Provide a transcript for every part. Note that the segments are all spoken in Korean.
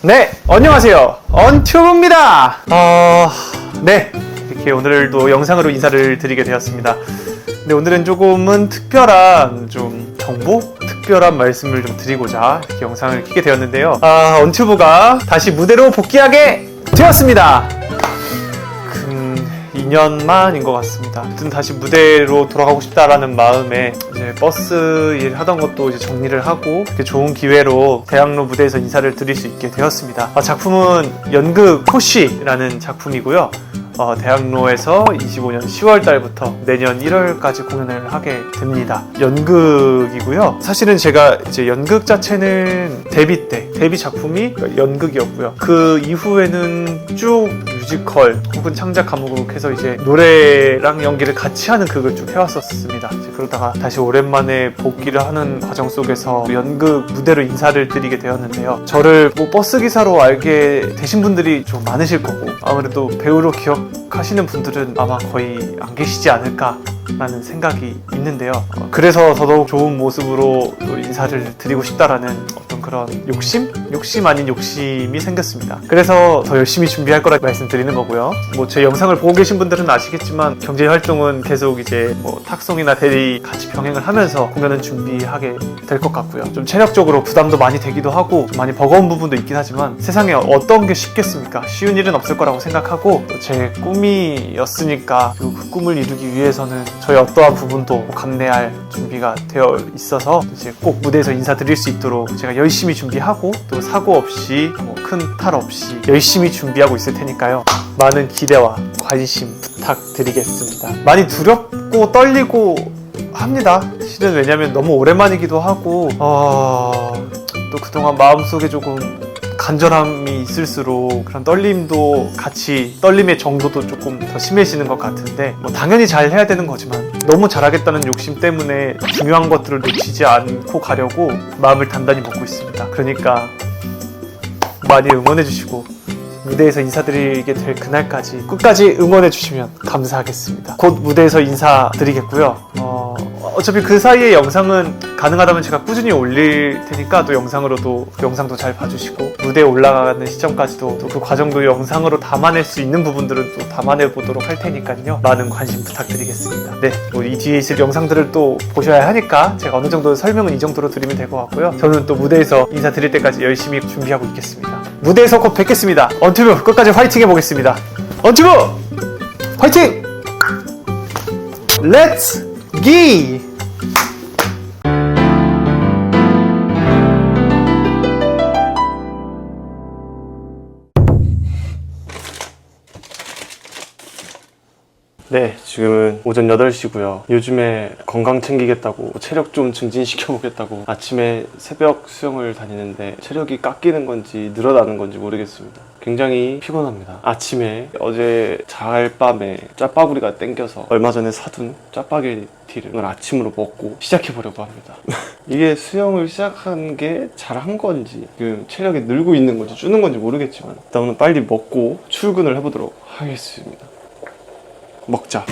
네, 안녕하세요. 언튜브입니다. 어, 네, 이렇게 오늘도 영상으로 인사를 드리게 되었습니다. 근데 오늘은 조금은 특별한 좀 정보, 특별한 말씀을 좀 드리고자 이렇게 영상을 키게 되었는데요. 아, 언튜브가 다시 무대로 복귀하게 되었습니다. 근 2년 만인 것 같습니다. 아무튼 다시 무대로 돌아가고 싶다라는 마음에 이제 버스 일 하던 것도 이제 정리를 하고 좋은 기회로 대학로 무대에서 인사를 드릴 수 있게 되었습니다. 아, 작품은 연극 코시라는 작품이고요. 어, 대학로에서 25년 10월 달부터 내년 1월까지 공연을 하게 됩니다. 연극이고요. 사실은 제가 이제 연극 자체는 데뷔 때 데뷔 작품이 연극이었고요. 그 이후에는 쭉 뮤지컬 혹은 창작 과목으로 해서 이제 노래랑 연기를 같이 하는 극을 쭉 해왔었습니다. 그러다가 다시 오랜만에 복귀를 하는 과정 속에서 연극 무대로 인사를 드리게 되었는데요. 저를 뭐 버스 기사로 알게 되신 분들이 좀 많으실 거고 아무래도 배우로 기억하시는 분들은 아마 거의 안 계시지 않을까. 라는 생각이 있는데요. 어, 그래서 더더욱 좋은 모습으로 또 인사를 드리고 싶다라는 어떤 그런 욕심? 욕심 아닌 욕심이 생겼습니다. 그래서 더 열심히 준비할 거라 말씀드리는 거고요. 뭐 제 영상을 보고 계신 분들은 아시겠지만 경제 활동은 계속 이제 뭐 탁송이나 대리 같이 병행을 하면서 공연은 준비하게 될 것 같고요. 좀 체력적으로 부담도 많이 되기도 하고 좀 많이 버거운 부분도 있긴 하지만 세상에 어떤 게 쉽겠습니까? 쉬운 일은 없을 거라고 생각하고 또제 꿈이었으니까 그 꿈을 이루기 위해서는 저의 어떠한 부분도 감내할 준비가 되어 있어서 이제 꼭 무대에서 인사드릴 수 있도록 제가 열심히 준비하고 또 사고 없이 뭐 큰탈 없이 열심히 준비하고 있을 테니까요. 많은 기대와 관심 부탁드리겠습니다. 많이 두렵고 떨리고 합니다. 실은 왜냐면 너무 오랜만이기도 하고 어, 또 그동안 마음속에 조금 간절함이 있을수록 그런 떨림도 같이 떨림의 정도도 조금 더 심해지는 것 같은데 뭐 당연히 잘 해야 되는 거지만 너무 잘하겠다는 욕심 때문에 중요한 것들을 놓치지 않고 가려고 마음을 단단히 먹고 있습니다. 그러니까 많이 응원해 주시고 무대에서 인사드리게 될 그날까지 끝까지 응원해 주시면 감사하겠습니다. 곧 무대에서 인사드리겠고요. 어, 어차피 그 사이에 영상은 가능하다면 제가 꾸준히 올릴 테니까 또 영상으로도 영상도 잘 봐주시고 무대에 올라가는 시점까지도 또 그 과정도 영상으로 담아낼 수 있는 부분들은 또 담아내 보도록 할 테니까요. 많은 관심 부탁드리겠습니다. 네, 뭐 이 뒤에 있을 영상들을 또 보셔야 하니까 제가 어느 정도 설명은 이 정도로 드리면 될 것 같고요. 저는 또 무대에서 인사드릴 때까지 열심히 준비하고 있겠습니다. 무대에서 곧 뵙겠습니다. 언튜브 끝까지 화이팅 해보겠습니다. 언튜브 화이팅! 렛츠 네, 지금은 오전 8시고요. 요즘에 건강 챙기겠다고 체력 좀 증진시켜 보겠다고 아침에 새벽 수영을 다니는데 체력이 깎이는 건지 늘어나는 건지 모르겠습니다. 굉장히 피곤합니다. 아침에 어제 잘 밤에 짜파구리가 땡겨서 얼마 전에 사둔 짜파게티를 오늘 아침으로 먹고 시작해 보려고 합니다. 이게 수영을 시작한 게 잘한 건지 지금 체력이 늘고 있는 건지 주는 건지 모르겠지만 일단 오늘 빨리 먹고 출근을 해보도록 하겠습니다. 먹자.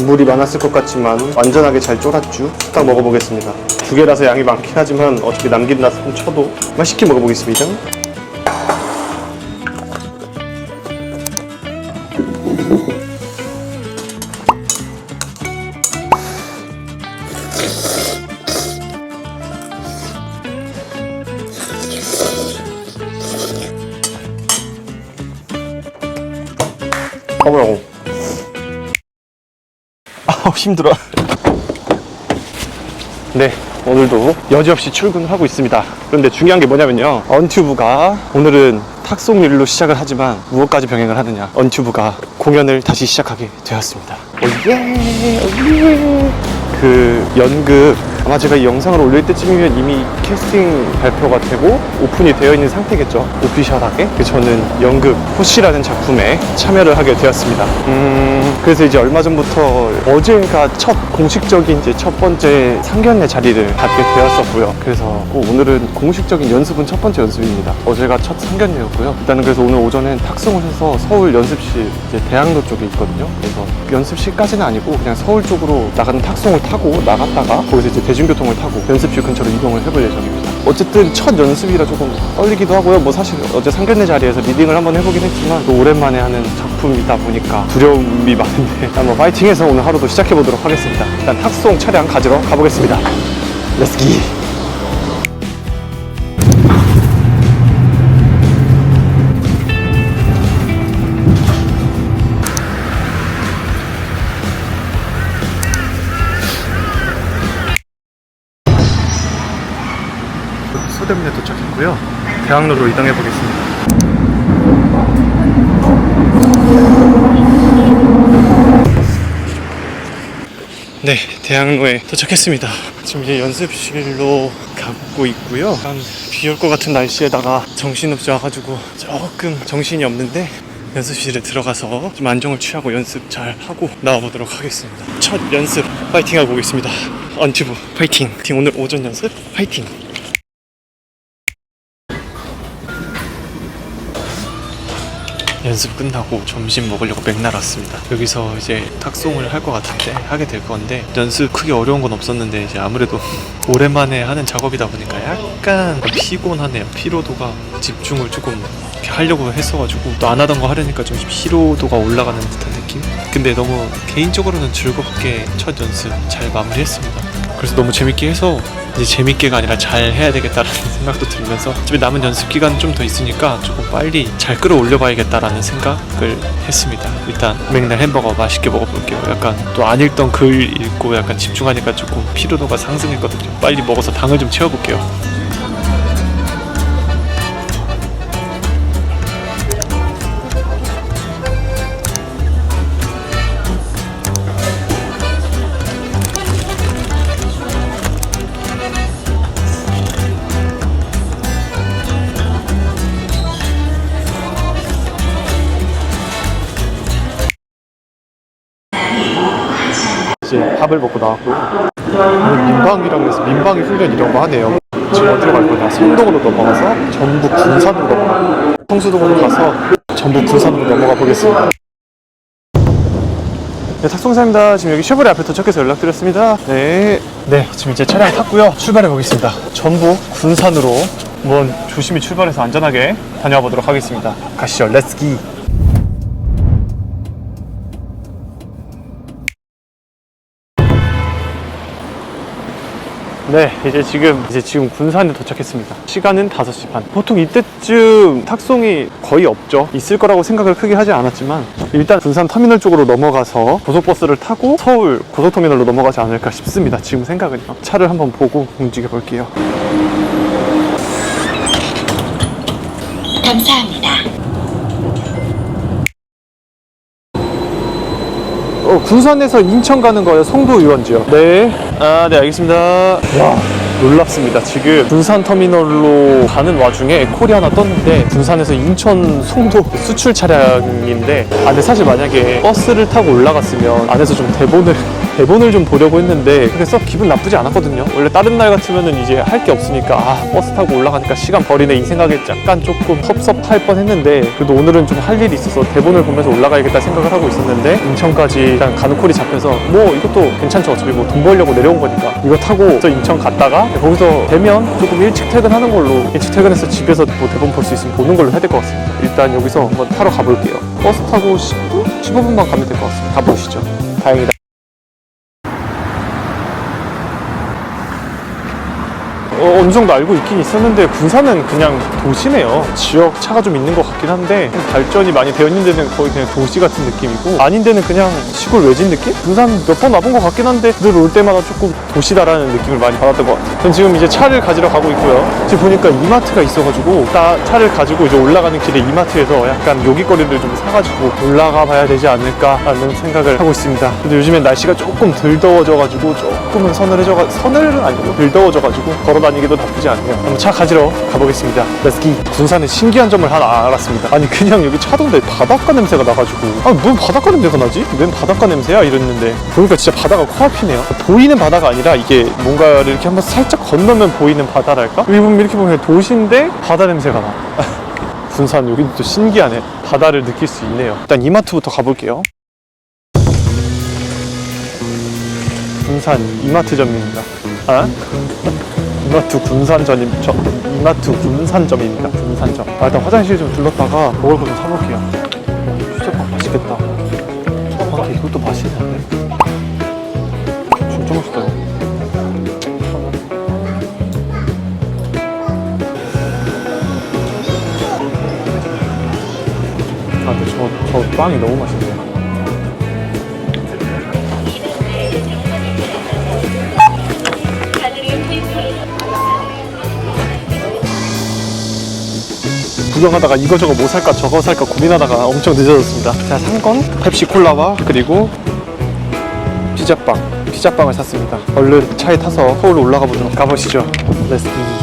물이 많았을 것 같지만 완전하게 잘 쫄았죠. 딱 먹어보겠습니다. 두 개라서 양이 많긴 하지만 어차피 남긴다 손 쳐도 맛있게 먹어보겠습니다. 힘들어. 네, 오늘도 여지없이 출근을 하고 있습니다. 그런데 중요한 게 뭐냐면요. 언튜브가 오늘은 탁송일로 시작을 하지만 무엇까지 병행을 하느냐. 언튜브가 공연을 다시 시작하게 되었습니다. 오예, 오예. 그 연극 아마 제가 이 영상을 올릴 때쯤이면 이미 캐스팅 발표가 되고 오픈이 되어 있는 상태겠죠. 오피셜하게. 저는 연극 호시라는 작품에 참여를 하게 되었습니다. 음, 그래서 이제 얼마 전부터 어제가 첫 공식적인 이제 첫 번째 상견례 자리를 갖게 되었었고요. 그래서 어, 오늘은 공식적인 연습은 첫 번째 연습입니다. 어제가 첫 상견례였고요. 일단은 그래서 오늘 오전엔 탁송을 해서 서울 연습실 이제 대학로 쪽에 있거든요. 그래서 연습실까지는 아니고 그냥 서울 쪽으로 나가는 탁송을 타고 나갔다가 거기서 이제 대중 대중교통을 타고 연습실 근처로 이동을 해볼 예정입니다. 어쨌든 첫 연습이라 조금 떨리기도 하고요. 뭐 사실 어제 상견례 자리에서 리딩을 한번 해보긴 했지만 또 오랜만에 하는 작품이다 보니까 두려움이 많은데 한번 파이팅해서 오늘 하루도 시작해 보도록 하겠습니다. 일단 탁송 차량 가지러 가보겠습니다. 렛츠기! 도착했고요. 대학로로 이동해 보겠습니다. 네, 대학로에 도착했습니다. 지금 이제 연습실로 가고 있고요. 비 올 것 같은 날씨에다가 정신없이 와가지고 조금 정신이 없는데 연습실에 들어가서 좀 안정을 취하고 연습 잘 하고 나와보도록 하겠습니다. 첫 연습 파이팅 하고 오겠습니다. 언튜브 파이팅! 오늘 오전 연습 파이팅! 연습 끝나고 점심 먹으려고 맥날 왔습니다. 여기서 이제 탁송을 할 것 같은데 하게 될 건데 연습 크게 어려운 건 없었는데 이제 아무래도 오랜만에 하는 작업이다 보니까 약간 피곤하네요. 피로도가 집중을 조금 이렇게 하려고 했어가지고 또 안 하던 거 하려니까 좀 피로도가 올라가는 듯한 느낌. 근데 너무 개인적으로는 즐겁게 첫 연습 잘 마무리했습니다. 그래서 너무 재밌게 해서 이제 재밌게가 아니라 잘 해야 되겠다라는 생각도 들면서 어차피 남은 연습 기간 좀 더 있으니까 조금 빨리 잘 끌어올려 봐야겠다라는 생각을 했습니다. 일단 맥날 햄버거 맛있게 먹어볼게요. 약간 또 안 읽던 글 읽고 약간 집중하니까 조금 피로도가 상승했거든요. 빨리 먹어서 당을 좀 채워볼게요. 밥을 먹고 나왔고요. 오늘 민방이라고 해서 민방위 훈련 이런 거 하네요. 지금 어디로 갈 거냐? 성동으로 넘어가서 전북 군산으로 넘어가. 성수동으로 가서 전북 군산으로 넘어가 보겠습니다. 네, 탁송사입니다. 지금 여기 쉐보레 앞에 도착해서 연락드렸습니다. 네. 네, 지금 이제 차량 탔고요. 출발해 보겠습니다. 전북 군산으로 한번 조심히 출발해서 안전하게 다녀와 보도록 하겠습니다. 가시죠. 렛츠기. 네, 이제 지금 이제 지금 군산에 도착했습니다. 시간은 5시 반. 보통 이때쯤 탁송이 거의 없죠. 있을 거라고 생각을 크게 하지 않았지만 일단 군산 터미널 쪽으로 넘어가서 고속버스를 타고 서울 고속터미널로 넘어가지 않을까 싶습니다. 지금 생각은요. 차를 한번 보고 움직여 볼게요. 감사합니다. 군산에서 인천 가는 거예요. 송도 의원지요. 네. 아, 네, 알겠습니다. 와, 놀랍습니다. 지금 군산 터미널로 가는 와중에 콜이 하나 떴는데 군산에서 인천 송도 수출 차량인데 아, 근데 사실 만약에 버스를 타고 올라갔으면 안에서 좀 대본을 대본을 좀 보려고 했는데 썩 기분 나쁘지 않았거든요. 원래 다른 날 같으면은 이제 할 게 없으니까 아, 버스 타고 올라가니까 시간 버리네 이 생각에 약간 조금 섭섭할 뻔 했는데 그래도 오늘은 좀 할 일이 있어서 대본을 보면서 올라가야겠다 생각을 하고 있었는데 인천까지 일단 가는 콜이 잡혀서 뭐 이것도 괜찮죠. 어차피 뭐 돈 벌려고 내려온 거니까 이거 타고 저 인천 갔다가 거기서 되면 조금 일찍 퇴근하는 걸로 일찍 퇴근해서 집에서 뭐 대본 볼 수 있으면 보는 걸로 해야 될 것 같습니다. 일단 여기서 한번 타러 가볼게요. 버스 타고 10분? 15분만 가면 될 것 같습니다. 가보시죠. 다행이다. 어, 어느 정도 알고 있긴 있었는데 군산은 그냥 도시네요. 지역 차가 좀 있는 것 같긴 한데 발전이 많이 되어 있는 데는 거의 그냥 도시 같은 느낌이고 아닌 데는 그냥 시골 외진 느낌? 군산 몇 번 와본 것 같긴 한데 늘 올 때마다 조금 도시다라는 느낌을 많이 받았던 것 같아요. 전 지금 이제 차를 가지러 가고 있고요. 지금 보니까 이마트가 있어가지고 나 차를 가지고 이제 올라가는 길에 이마트에서 약간 요깃거리를 좀 사가지고 올라가 봐야 되지 않을까라는 생각을 하고 있습니다. 근데 요즘엔 날씨가 조금 덜 더워져가지고 조금은 서늘해져가 서늘은 아니고 덜 더워져가지고 걸어 다니기도 나쁘지 않네요. 한번 차 가지러 가보겠습니다. 렛츠기. 군산에 신기한 점을 하나 알았습니다. 아니 그냥 여기 차동대 바닷가 냄새가 나가지고 아뭐 바닷가 냄새가 나지? 웬 바닷가 냄새야? 이랬는데 보니까 진짜 바다가 코앞이네요. 보이는 바다가 아니라 이게 뭔가를 이렇게 한번 살짝 건너면 보이는 바다랄까? 여기 보면 이렇게 보면 도시인데 바다 냄새가 나. 군산 여기도 또 신기하네. 바다를 느낄 수 있네요. 일단 이마트부터 가볼게요. 군산 이마트점입니다. 아? 이마트 군산점임 저 이마트 군산점입니다. 군산점. 아, 일단 화장실 좀 들렀다가 먹을 거 좀 사볼게요. 수제빵 맛있겠다. 아, 이것도 맛있는데. 진짜 맛있다. 아, 근데 저, 저 빵이 너무 맛있네요. 구경하다가 이거저거 뭐 살까 저거 살까 고민하다가 엄청 늦어졌습니다. 자, 산건 펩시 콜라와 그리고 피자빵. 피자빵을 샀습니다. 얼른 차에 타서 서울로 올라가 보도록 가보시죠. 렛츠 기.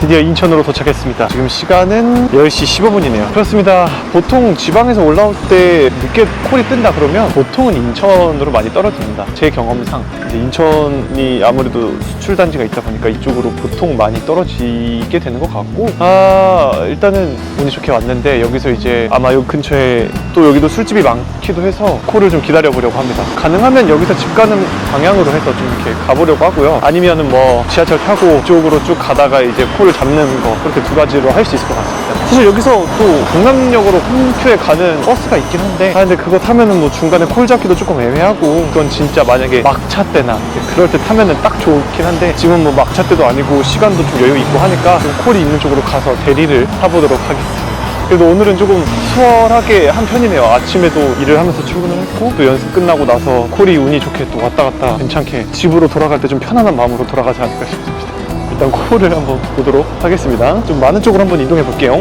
드디어 인천으로 도착했습니다. 지금 시간은 10시 15분이네요. 그렇습니다. 보통 지방에서 올라올 때 늦게 콜이 뜬다 그러면 보통은 인천으로 많이 떨어집니다. 제 경험상 인천이 아무래도 수출 단지가 있다 보니까 이쪽으로 보통 많이 떨어지게 되는 것 같고 아 일단은 운이 좋게 왔는데 여기서 이제 아마 여기 근처에 또 여기도 술집이 많기도 해서 콜을 좀 기다려 보려고 합니다. 가능하면 여기서 집 가는 방향으로 해서 좀 이렇게 가보려고 하고요. 아니면은 뭐 지하철 타고 이쪽으로 쭉 가다가 이제 콜을 잡는 거 그렇게 두 가지로 할 수 있을 것 같습니다. 사실 여기서 또 강남역으로 홈큐에 가는 버스가 있긴 한데 아 근데 그거 타면은 뭐 중간에 콜 잡기도 조금 애매하고 그건 진짜 만약에 막차 때나 그럴 때 타면은 딱 좋긴 한데 지금 뭐 막차 때도 아니고 시간도 좀 여유 있고 하니까 좀 콜이 있는 쪽으로 가서 대리를 타보도록 하겠습니다. 그래도 오늘은 조금 수월하게 한 편이네요. 아침에도 일을 하면서 출근을 했고 또 연습 끝나고 나서 콜이 운이 좋게 또 왔다 갔다 괜찮게 집으로 돌아갈 때 좀 편안한 마음으로 돌아가지 않을까 싶습니다. 일단 콜을 한번 보도록 하겠습니다. 좀 많은 쪽으로 한번 이동해 볼게요.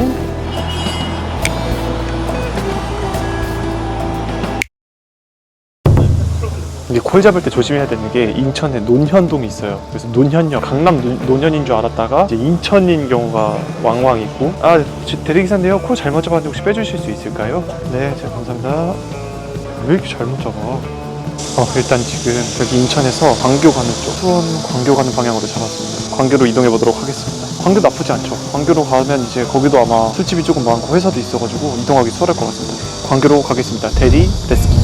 이게 콜 잡을 때 조심해야 되는 게 인천에 논현동이 있어요. 그래서 논현역, 강남 논, 논현인 줄 알았다가 이제 인천인 경우가 왕왕 있고 아저 대리기사인데요. 콜 잘못 잡았는데 혹시 빼주실 수 있을까요? 네, 제가 감사합니다. 왜 이렇게 잘못 잡아? 어, 일단 지금 여기 인천에서 광교 가는 쪽, 수원 광교 가는 방향으로 잡았습니다. 광교로 이동해 보도록 하겠습니다. 광교 나쁘지 않죠. 광교로 가면 이제 거기도 아마 술집이 조금 많고 회사도 있어가지고 이동하기 수월할 것 같습니다. 광교로 가겠습니다. 대리 데스키.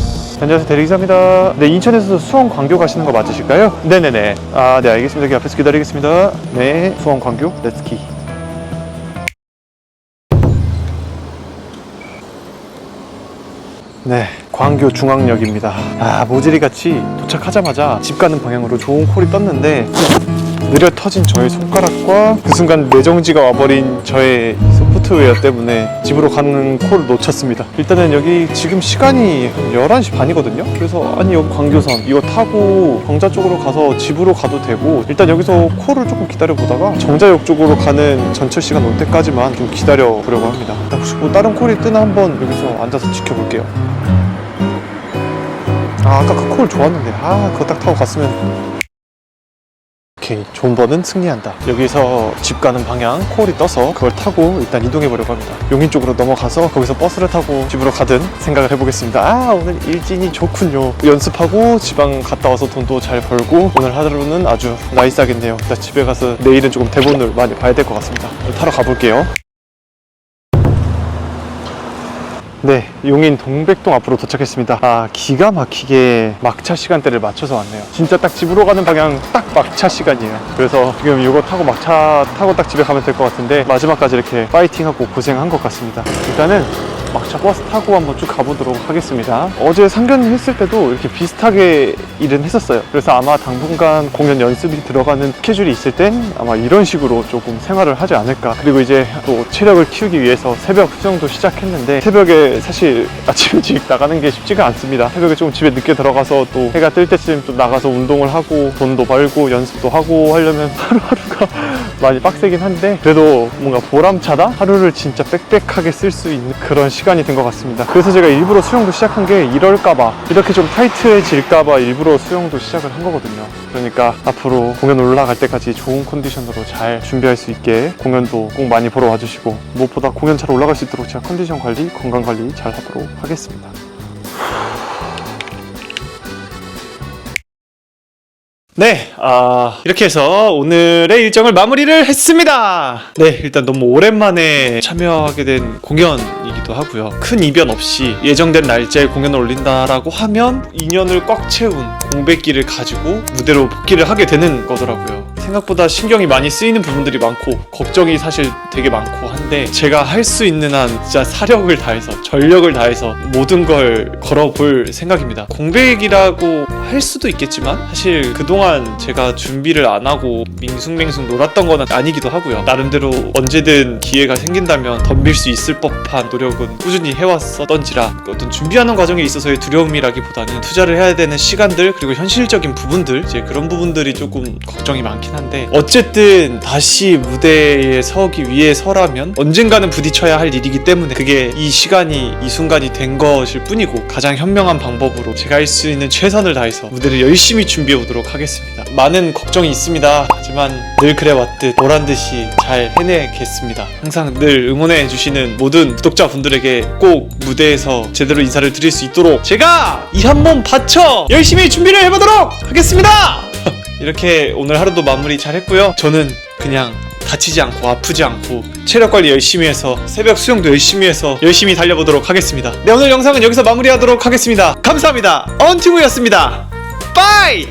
안녕하세요 대리기사입니다. 네 인천에서 수원 광교 가시는 거 맞으실까요? 네네네. 아 네 알겠습니다. 여기 앞에서 기다리겠습니다. 네 수원 광교 데스키. 네, 광교 중앙역입니다. 아, 모질이같이 도착하자마자 집 가는 방향으로 좋은 콜이 떴는데 느려 터진 저의 손가락과 그 순간 내정지가 와버린 저의 소프트웨어 때문에 집으로 가는 콜을 놓쳤습니다. 일단은 여기 지금 시간이 11시 반이거든요. 그래서 아니 여기 광교선 이거 타고 경자 쪽으로 가서 집으로 가도 되고 일단 여기서 콜을 조금 기다려 보다가 정자역 쪽으로 가는 전철 시간 올 때까지만 좀 기다려 보려고 합니다. 혹시 뭐 다른 콜이 뜨나 한번 여기서 앉아서 지켜볼게요. 아 아까 그 콜 좋았는데. 아 그거 딱 타고 갔으면. 오케이 존버는 승리한다. 여기서 집 가는 방향 콜이 떠서 그걸 타고 일단 이동해 보려고 합니다. 용인 쪽으로 넘어가서 거기서 버스를 타고 집으로 가든 생각을 해보겠습니다. 아 오늘 일진이 좋군요. 연습하고 지방 갔다 와서 돈도 잘 벌고 오늘 하루는 아주 나이스하겠네요. 일단 집에 가서 내일은 조금 대본을 많이 봐야 될 것 같습니다. 타러 가볼게요 네, 용인 동백동 앞으로 도착했습니다. 아, 기가 막히게 막차 시간대를 맞춰서 왔네요. 진짜 딱 집으로 가는 방향 딱 막차 시간이에요. 그래서 지금 이거 타고 막차 타고 딱 집에 가면 될 것 같은데 마지막까지 이렇게 파이팅하고 고생한 것 같습니다. 일단은 막차 버스 타고 한번 쭉 가보도록 하겠습니다. 어제 상견 했을 때도 이렇게 비슷하게 일은 했었어요. 그래서 아마 당분간 공연 연습이 들어가는 스케줄이 있을 땐 아마 이런 식으로 조금 생활을 하지 않을까. 그리고 이제 또 체력을 키우기 위해서 새벽 수영도 시작했는데 새벽에 사실 아침 일찍 나가는 게 쉽지가 않습니다. 새벽에 좀 집에 늦게 들어가서 또 해가 뜰 때쯤 또 나가서 운동을 하고 돈도 벌고 연습도 하고 하려면 하루하루가 많이 빡세긴 한데 그래도 뭔가 보람차다? 하루를 진짜 빽빽하게 쓸 수 있는 그런 시간 이된것 같습니다. 그래서 제가 일부러 수영도 시작한 게 이럴까봐 이렇게 좀 타이트해질까봐 일부러 수영도 시작을 한 거거든요. 그러니까 앞으로 공연 올라갈 때까지 좋은 컨디션으로 잘 준비할 수 있게 공연도 꼭 많이 보러 와주시고 무엇보다 공연 잘 올라갈 수 있도록 제가 컨디션 관리, 건강 관리 잘 하도록 하겠습니다. 네, 아, 이렇게 해서 오늘의 일정을 마무리를 했습니다. 네, 일단 너무 오랜만에 참여하게 된 공연이기도 하고요. 큰 이변 없이 예정된 날짜에 공연을 올린다라고 하면 인연을 꽉 채운 공백기를 가지고 무대로 복귀를 하게 되는 거더라고요. 생각보다 신경이 많이 쓰이는 부분들이 많고 걱정이 사실 되게 많고 한데 제가 할 수 있는 한 진짜 사력을 다해서 전력을 다해서 모든 걸 걸어볼 생각입니다. 공백이라고 할 수도 있겠지만 사실 그동안 제가 준비를 안 하고 밍숭맹숭 놀았던 거는 아니기도 하고요. 나름대로 언제든 기회가 생긴다면 덤빌 수 있을 법한 노력은 꾸준히 해왔었던지라 어떤 준비하는 과정에 있어서의 두려움이라기보다는 투자를 해야 되는 시간들 그리고 현실적인 부분들 이제 그런 부분들이 조금 걱정이 많긴 한데 어쨌든 다시 무대에 서기 위해 서라면 언젠가는 부딪혀야 할 일이기 때문에 그게 이 시간이 이 순간이 된 것일 뿐이고 가장 현명한 방법으로 제가 할 수 있는 최선을 다해서 무대를 열심히 준비해 보도록 하겠습니다. 많은 걱정이 있습니다. 하지만 늘 그래 왔듯 보란 듯이 잘 해내겠습니다. 항상 늘 응원해 주시는 모든 구독자분들에게 꼭 무대에서 제대로 인사를 드릴 수 있도록 제가 이 한 몸 바쳐 열심히 준비를 해보도록 하겠습니다. 이렇게 오늘 하루도 마무리 잘 했고요. 저는 그냥 다치지 않고 아프지 않고 체력 관리 열심히 해서 새벽 수영도 열심히 해서 열심히 달려보도록 하겠습니다. 네, 오늘 영상은 여기서 마무리하도록 하겠습니다. 감사합니다. 언티브였습니다. 빠이!